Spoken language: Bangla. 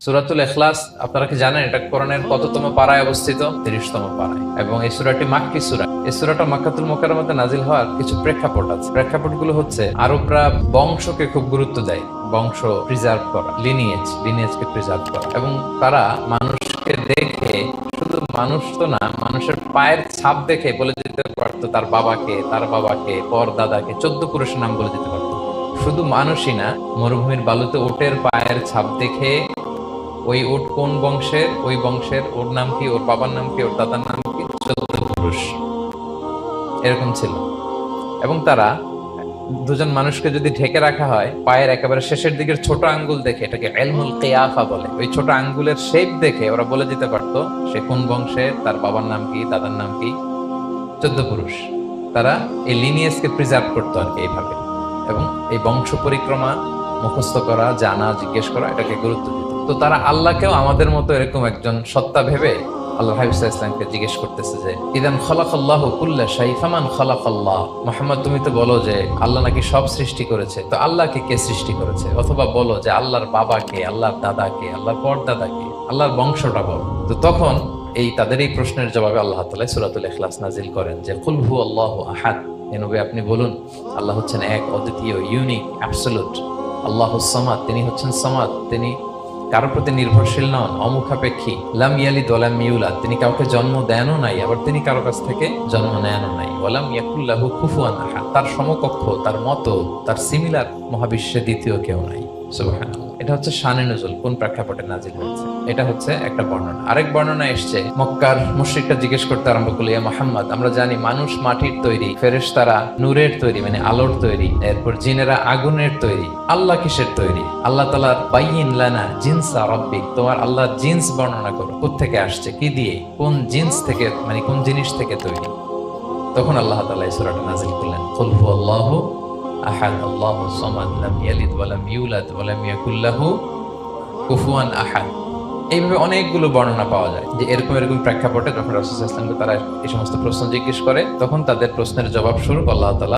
সুরাতুল এখলাস আপনারা কি জানেন এটা কোরআনের কততম পাড়ায় অবস্থিত? তিরিশতম পাড়ায়। এবং এই সুরাটি মাক্কি সুরা। এই সুরাটা মাক্কাতুল মোকাররমাতে নাজিল হওয়ার কিছু প্রেক্ষাপট আছে। প্রেক্ষাপটগুলো হচ্ছে, আরবরা বংশকে খুব গুরুত্ব দেয়। বংশ প্রিজার্ভ করা লিনিয়েজ লিনিয়েজকে প্রিজার্ভ করা। এবং তারা মানুষকে দেখে, শুধু মানুষ তো না, মানুষের পায়ের ছাপ দেখে বলে দিতে পারতো তার বাবাকে তার বাবাকে, পর দাদাকে, চোদ্দ পুরুষের নাম বলে দিতে পারতো। শুধু মানুষই না, মরুভূমির বালুতে ওটের পায়ের ছাপ দেখে ওই ওট কোন বংশের? ওই বংশের ওর নাম কি? ওর বাবার নাম কি? ওর দাদার নাম কি? পুরুষ এরকম ছিল। এবং তারা দুজন মানুষকে যদি ঢেকে রাখা হয়, পায়ের একেবারে শেষের দিকের ছোট আঙ্গুল দেখে, এটাকে এলমুল কেয়াফা বলে, ওই ছোট আঙ্গুলের শেপ দেখে ওরা বলে দিতে পারতো, সে কোন বংশের? তার বাবার নাম কি? দাদার নাম কি? চোদ্দ পুরুষ। তারা এই লিনিয়েজকে প্রিজার্ভ করতো আর কি এইভাবে। এবং এই বংশ পরিক্রমা মুখস্থ করা, জানা, জিজ্ঞেস করা, এটাকে গুরুত্ব দিত। তো তারা আল্লাহকেও আমাদের মতো এরকম একজন সত্তা ভেবে আল্লাহ হাবিবুল্লাহ ইসলামকে জিজ্ঞেস করতেছে যে, ইদান খলাকাল্লাহ কুল্লা শাইফামান খলাকাল্লাহ? মোহাম্মদ, তুমি তো বলো যে, আল্লাহ নাকি সব সৃষ্টি করেছে। তো আল্লাহকে কে সৃষ্টি করেছে? অথবা বলো যে, আল্লাহর বাবাকে আল্লাহর দাদাকে আল্লাহর পরদাদাকে আল্লাহর বংশটা বলো। তো তখন এই তাদের এই প্রশ্নের জবাবে আল্লাহ তালা সুরাতুল ইখলাস নাজিল করেন যে, কুল হু আল্লাহ আহাদ। এ নবী আপনি বলুন, আল্লাহ হচ্ছেন এক অদ্বিতীয়, ইউনিক অ্যাবসলুট আল্লাহ সামাদ, তিনি হচ্ছেন সামাদ, তিনি কারোর প্রতি নির্ভরশীল নন, অমুখাপেক্ষী। লাম ইয়ালি ওয়ালাম ইউলা তিনি কাউকে জন্ম দেনও নাই, আবার তিনি কারও কাছ থেকে জন্ম নেনও নাই। ওলাম ইয়াকুল্লাহু কুফুয়ান তার সমকক্ষ, তার মতো, তার সিমিলার মহাবিশ্বে দ্বিতীয় কেউ নাই। এটা হচ্ছে নজুল, কোন প্রেক্ষাপটে নাজিল হয়েছে? এটা হচ্ছে একটা বর্ণনা। আরেক বর্ণনা এসছে, মক্কার মুশরিকটা জিজ্ঞেস করতে আরম্ভ মোহাম্মদ, আমরা জানি মানুষ মাটির তৈরি, ফেরেশতারা নূরের তৈরি মানে আলোর তৈরি, এরপর জিনেরা আগুনের তৈরি, আল্লাহ কিসের তৈরি? আল্লাহ তালার বাইন লানা তোমার আল্লাহর জিন্স বর্ণনা করো থেকে আসছে, কি দিয়ে? কোন জিন্স থেকে মানে কোন জিনিস থেকে তৈরি? তখন আল্লাহ তাআলা এই সূরাটা নাজিল করলেন, কুল হুয়াল্লাহু আহাদ আল্লাহ সমাদ লাম ইয়ালিদ ওয়ালাম ইউলাদ ওয়ালাম কুফুয়ান আহাদ। এইভাবে অনেকগুলো বর্ণনা পাওয়া যায় যে এরকম এরকম প্রেক্ষাপটে যখন রসুল ইসলামকে তারা এই সমস্ত প্রশ্ন জিজ্ঞেস করে, তখন তাদের প্রশ্নের জবাব স্বরূপ আল্লাহ তাআলা